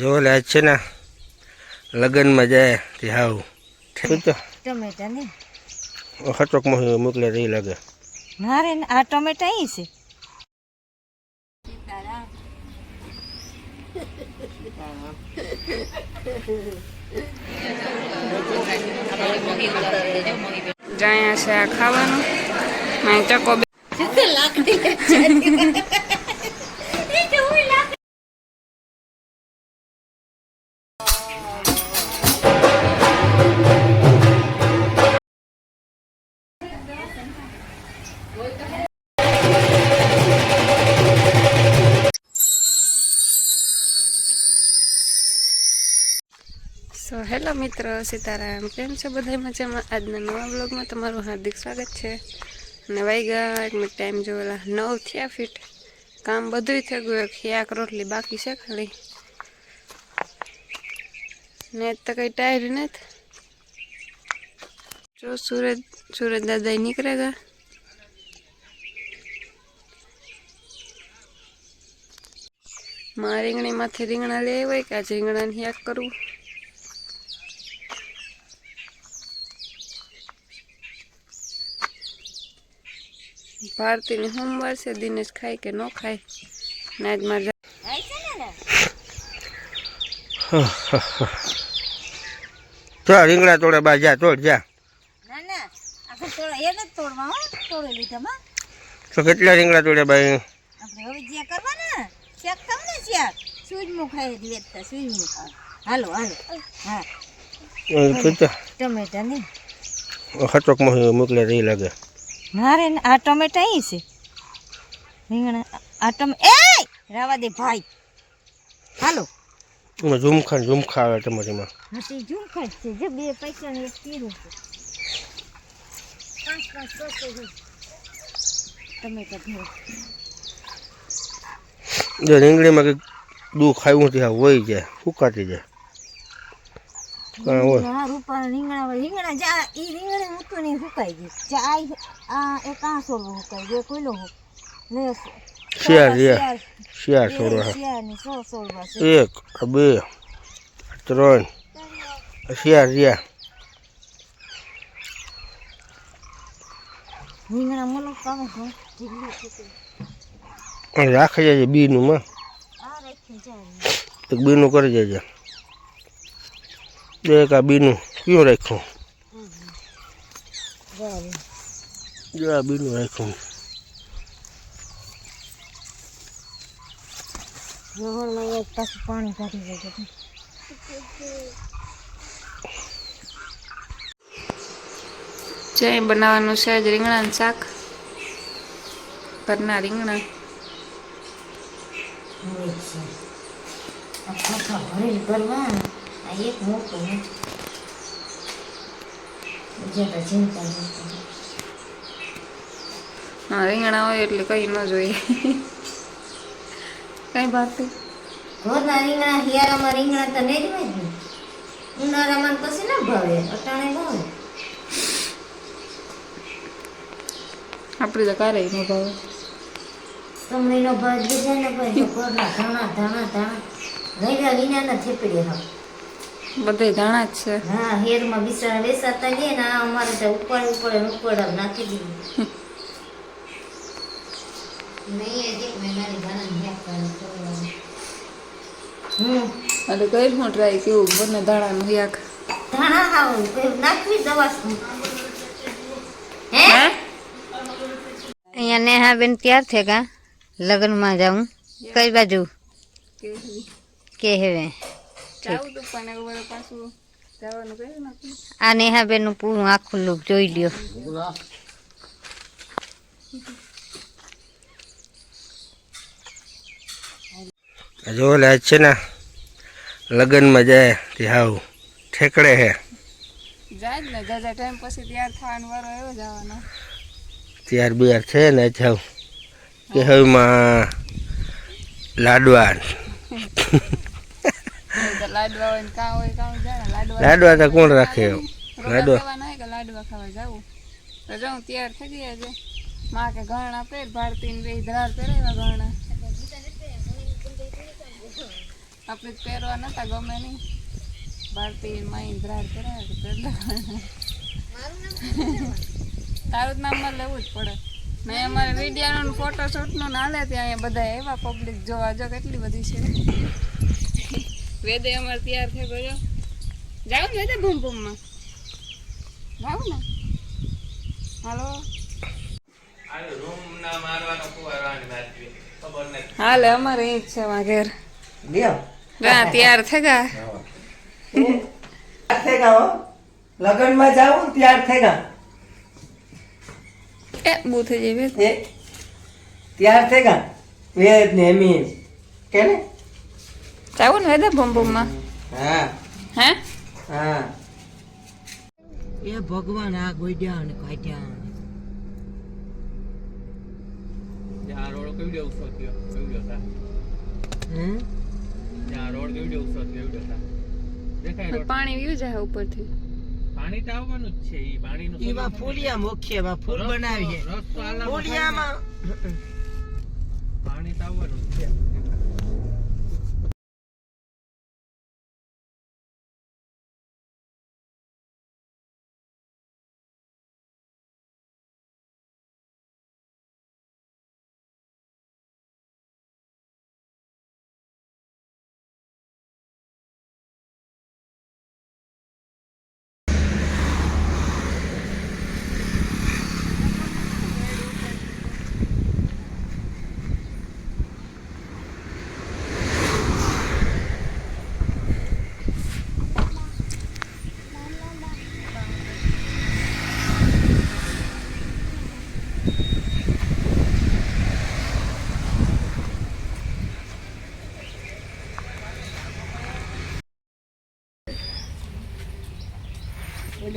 જો લે આજ છે ને લગ્નમાં જાય તે હાવ. ઠીક તો ટમેટા ને? હચોક મોહી મોકલે રહી લાગે. મારે ને આ ટમેટા અહીં છે. જ્યાં છે આ ખાવાનું. મેં ચકો બે હેલો મિત્રો, સીતારામ. કેમ છો બધા મજામાં? આજના નવા બ્લોગમાં તમારું હાર્દિક સ્વાગત છે. અને ગયા એક મિનિટ ટાઈમ જોયેલા નવ થયા ફીટ. કામ બધું થઈ ગયું. એક રોટલી બાકી છે ખાલી. ને તો કંઈ ટાયર નથી. જો સુરજ સુરજ દાદા નીકળે ગયા મારા રીંગણીમાંથી રીંગણા લેવાય કે આજે રીંગણાને યાદ કરવું? ભારતીની સોમવાર છે દિનેશ ખાય કે ન ખાય? નાજ મારે તો રીંગણા તોડે બા જા તોડ જા. તો કેટલા રીંગણા તોડે ભાઈ આપણે હવે જ્યાં કરવાના શેક તમને શેક સૂજમું ખાઈ વેચતા સૂજમું હાલો હાલો. હા. ટમેટા ને મોકલે રહી લાગે. મારે આ ટમેટા અહીં છે. રીંગણા આ ટમે એ રાવા દે ભાઈ. હાલો. એમાં ઝુમખા ઝુમખા આવે તમારીમાં હાથી ઝુમખા જ છે. જે બે પૈસા ને એક કીધું છે. પાંચ પાંચ સો ટમેટા ભરો જો રીંગણીમાં કંઈક દુઃખ આવ્યું ત્યાં હોય જાય સુકાતી જાય. કાં હોય. હા રૂપા રીંગણા રીંગણા જા ઈ રીંગણે મૂકતું નહીં સુકાઈ ગયું જા આ એક આ સોલવો સુકાઈ ગયો કોઈલો ને શિયાળ રહ્યા શિયાળ. બે એક ત્રણ આ શિયાળ રહ્યા. રીંગણા મલો કામ છે તે. રાખી જાય બીનું માં. એક બીનું કરી જાય એક આ બીનું કયું રાખ્યું જાય જો આ બીનું રાખ્યું રોહણમાં એક પાછું પાણી કાઢી જાય છે. જય બનાવવાનું છે આજ રીંગણાનું શાક ઘરના રીંગણા હોય છે આ એક મોટું ને બીજા તો ચિંતા નથી હા રીંગણા હોય એટલે કંઈ ન જોઈએ કઈ ભારતી ઘરના રીંગણા હિયારામાં રીંગણા તો નહીં જ હોય ને ઉનાળામાં પછી ના ભાવે અટાણે ભાવે આપણે તો કારે ન ભાવે તમને નો ભાવ બીજા ને ભાઈ ઘરના ધાણા ધાણા ગઈડા વિનાના થેપડી હા બધે ધાણા જ છે. હા હેરમાં બિચારા વેસાતા લે ને આ અમારે તો ઉપાડ ઉપાડ ઉપાડ નાખી દીધું. નહીં હેક હમ એટલે કઈ હું ટ્રાય કેવું બંને ધાણાનું ધાણા ખાવું કોઈ નાખવી દવા શું હે? અહીંયા નેહાબેન તૈયાર છે કા લગ્નમાં જાઉં. કઈ બાજુ? કે હવે આ નેહાબેનનું પૂરું આખું લુક જોઈ લ્યો જો લે છે ને લગ્નમાં જાય તે હાવ ઠેકડે હે. જાય ને જાજા ટાઈમ પછી તૈયાર થવાનો વારો એવો જવાનો ત્યાર બિયાર છે ને હાવ. કે હવેમાં લાડવા. લાડવા હોય કા હોય કાં જાણે લાડવા લાડવા તો કોણ રાખે? લાડવા. ખાવાના હોય કે લાડવા ખાવા જાવું તો જાઉં તૈયાર થઈ ગયા છે માં કે ઘરણા પહેર ભારતી ને બે ધરાર પહેરાવ્યા આપણે પહેરવા નતા ગમે નહીં. ભારતી માઈ ધ્રાર કરાવે તો પહેરલા તારું જ નામમાં લેવું જ પડે. મેં અમારે વિડીયાનું ફોટોશૂટનું ના લે ત્યાં બધા એવા પબ્લિક જોવા. જો કેટલી બધી છે. વેદે અમારે તૈયાર થઈ ગયો. જાવ ને વેદે ભૂમમાં જાવ ને. હાલો. હાલે અમારે એ છે વા ઘેર. ના તૈયાર થઈ ગયા થઈ ગયા લગ્નમાં જાવું તૈયાર થઈ ગયા એ બહુ થઈ જાય તૈયાર ત્યાર થઈ ગયા વેદ ને એમી કે ને? જાવું ને વેદે ભૂમ ભૂમમાં હા. હે? હા. એ ભગવાન આ ગોડ્યા ને કાઢ્યા. ત્યાં રોડ થયો? રોડ કેવડો ઉસો થયો? હતા દેખાય પાણી વ્યુ જાય ઉપરથી. પાણી તો આવવાનું જ છે ઈ પાણીનું એમાં ફૂલિયા મુખ્યમાં ફૂલ આવવાનું છે.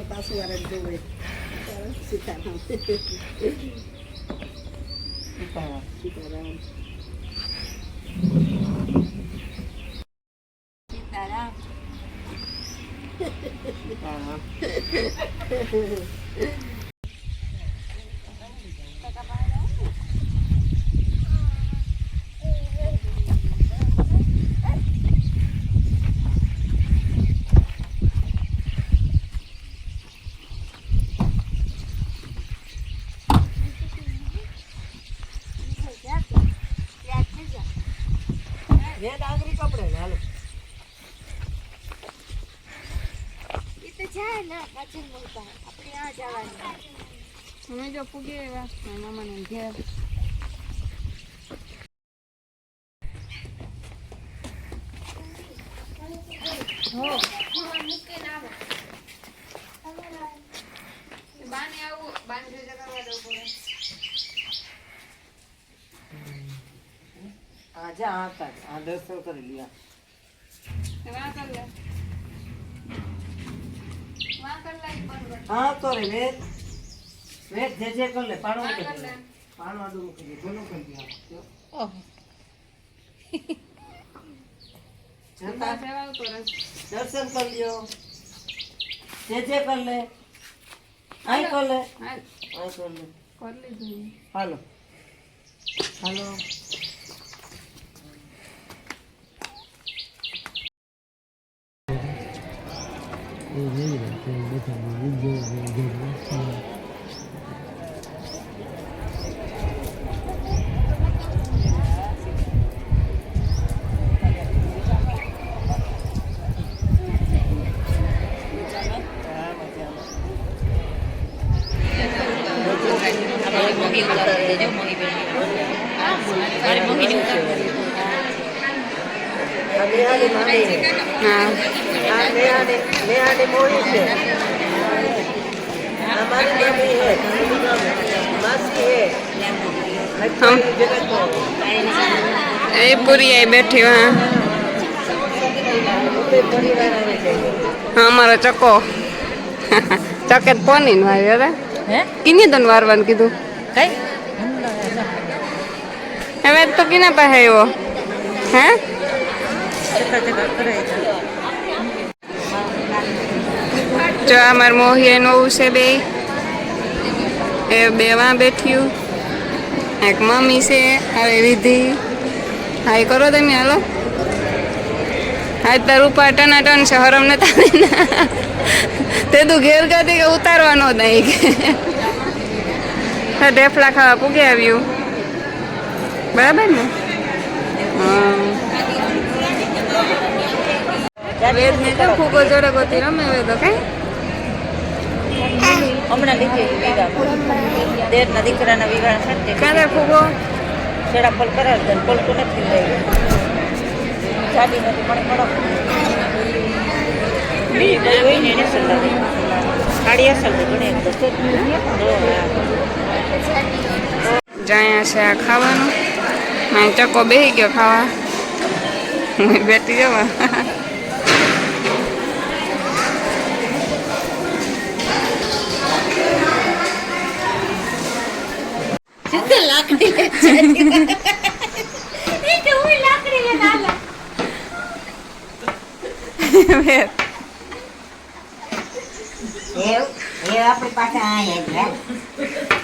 રસ્તો આલામાં ફૂલિયામાં પાણી તો આવવાનું જ છે સીતારામ વેદ આગળ કપડે ને હાલો એ તો જાય ને પાછળ મળતા આપણે આ જવાનું અમે જો પૂગી એવા મામાને ઘેર બાને આવું બાને જોજે કરવા દઉં પડે આ આ કાઢ. આ દર્શન કરી લ્યા. વાં કર લે વાં કર લે બંધ કર હા વેદ જે જે કર લે પાણો દે પાણો આડું મૂકી દે ઘણું કરી દે જો. જતા. કરે દર્શન કરી લ્યો. જે જે કર લે. આઈ કર લે. આઈ કર લે. કરી લીધું હાલો. હાલો. હા. આ નેહાની નેહાની મોળી છે આ મારી મામી હે માસી હે હમ એ પૂરી આઈ બેઠી હા? પરિવાર આવે છે હા અમારો કઈ? હવે તો કિના પાસે આવ્યો? હે? જો અમાર મોહી નવું છે બે. એ બેમાં બેઠ્યું. એક મમ્મી છે હવે વિધિ. હાય કરો તમે, હાલો. આજ તાર ઉપર ટના ટન છે, હરમ ને તારી તે તું ઘેર ગાતી કે ઉતારવાનો નહીં. હા ઢેફલા ખાવા પૂગે આવ્યું. બરાબર ને? વેદ ને તો ફૂગો જોડે ગોતી રમે વેદો કઈ? હમણાં લીધી વિવાહ દેરના દીકરાના વિવાહ છે ને ક્યાં થાય ફૂગો? છેડા પલ કરાવી દે પલટું નથી લઈ. જાડી નથી પણ દે સાડી અસલ તો ઘણી. જાયા છે આ ખાવાનું. મેં ચકો બેસી ગયો ખાવા. હું બેઠી જવા એ એ આપણી પાસે અહીંયા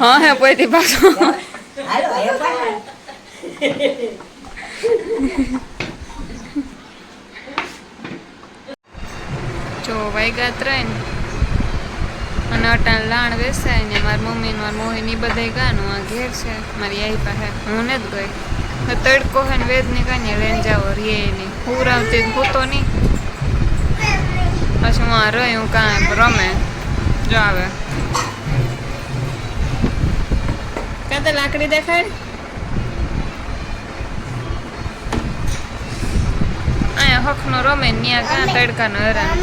હા હે પોઈતી પાછો. હાલો એ પાછા જો વાગ્યા ત્રણ. અને અટાણ લાણ વેસાય ને મારી મમ્મી ને મારી મોહિની બધાય ગાનું. આ ઘેર છે મારી આઈ પાસે. હું ને જ ગઈ તડકો હે ને વેદ ને કાંઈ લઈને જાઓ રે નહીં હું જ હોતો નહીં. પછી હું આ રહી હું કાંઈ રમે. જો આવે. ક્યાં લાકડી દેખાય અહીંયા હકનો રમે ને ત્યાં ક્યાં તડકાનો હેરાન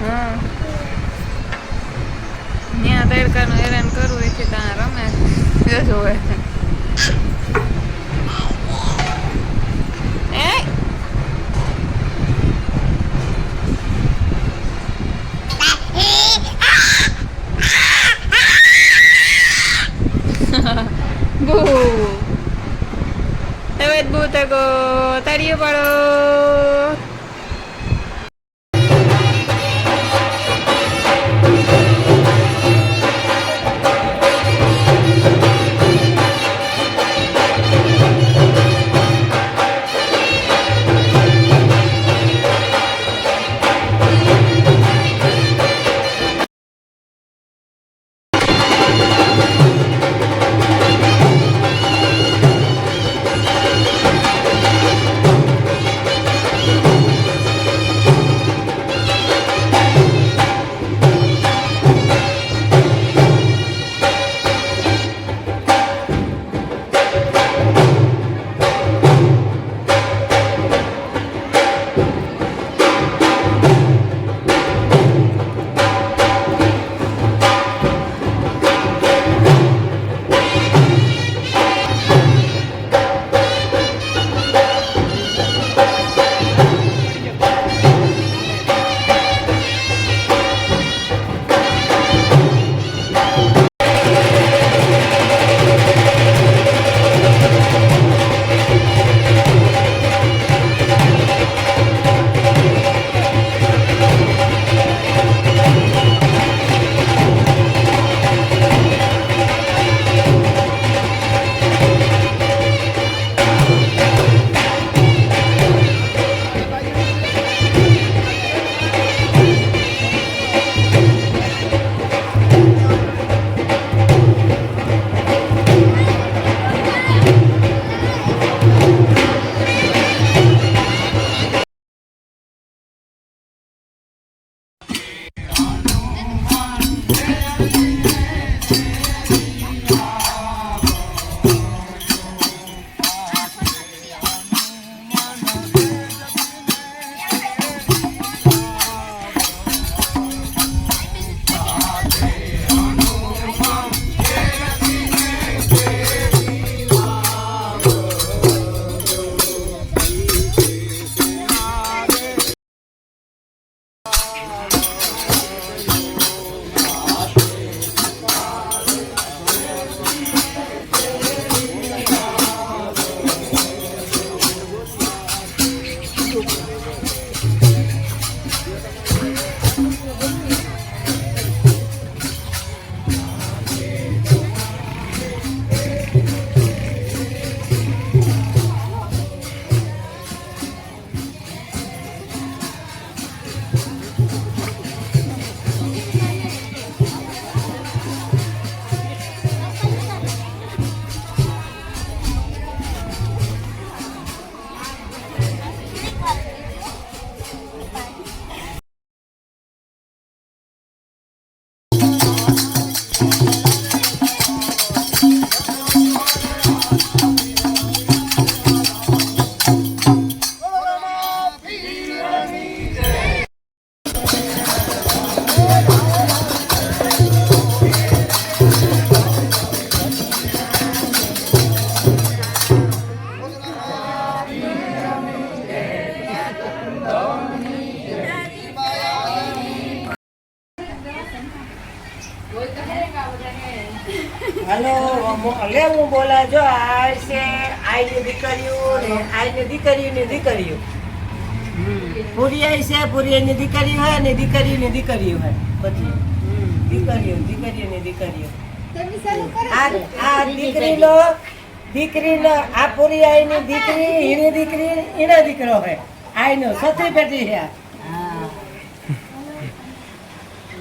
હા ત્યાં તડકાનો હેરાન કરવું એથી ત્યાં રમે જોવે એ બુ હવે બુ તકો હું બોલા જો આ છે આઈની દીકરીઓ ને આઈની દીકરીઓની દીકરીઓ. પૂરી આઈ છે પૂરી એની દીકરી હોય ને દીકરીની દીકરીઓ હોય. બધી દીકરીઓ દીકરીઓની દીકરીઓ. આ દીકરી લો દીકરી લો આ પૂરી આઈની દીકરી એની દીકરી એનો દીકરો હોય. આઈનો સતી પેટી છે આ.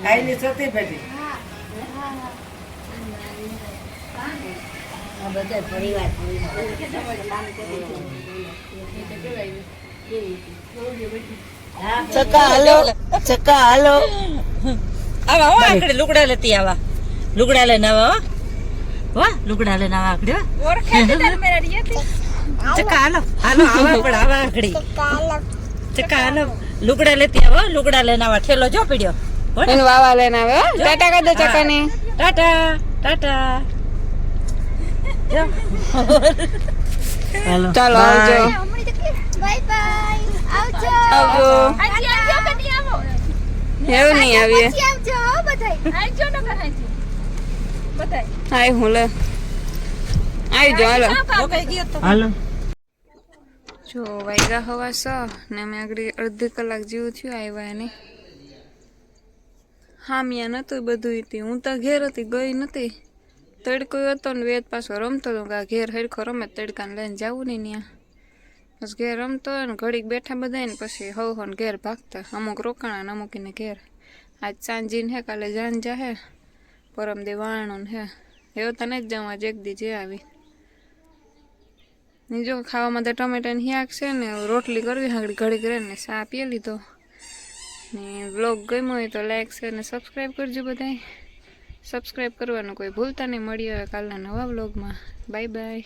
આઈની સતી પેટી ચકા હાલો ચકા હાલો. આવા હો આકડે લુગડા લેતી આવા. લુગડા લઈને આવા વાહ લુગડા લઈને આવા આકડે ચકા હાલો. હાલો આવા પણ આવા આકડી. ચકા હાલો. લુગડા લેતી આવો લુગડા લઈને આવા ઠેલો જો પીડ્યો. વાવા લઈને આવે ટાટા કરી દો ચકાને. ટાટા ટાટા. જો. ચાલો આવજો. આવજો. એવું નહીં આવીએ. હાય હું લે. આવી જો હાલો. હાલો. જો વાયગા હવા સ ને અમે આગળ અડધી કલાક જેવું થયું આવ્યા નહીં. હામિયા નતું બધું હતી હું તો ઘેર હતી ગઈ નથી તડકો હતો ને વેદ પાછો રમતો હતો કે ઘેર હરખો રમે તડકાને લઈને જવું નહીં ત્યાં બસ ઘેર રમતો હોય ને ઘડીક બેઠા બધા ને પછી હવ હો ને ઘેર ભાગતા અમુક રોકાણા ને અમુક ઘેર આજ સાંજીને હે કાલે જાન જાહે પરમ દે વાણું હે એવો તને જ જવા જગદી જે આવી જો ખાવામાં તો ટમેટાની શાક છે ને રોટલી કરવી હાંગડી ઘડીક રહે ને સા પી લીધો ને બ્લોગ ગમ્યો હોય તો લાઈક છે ને સબસ્ક્રાઈબ કરજો બધાય સબસ્ક્રાઈબ કરવાનું કોઈ ભૂલતા નહીં. મળીએ કાલના નવા બ્લોગમાં બાય બાય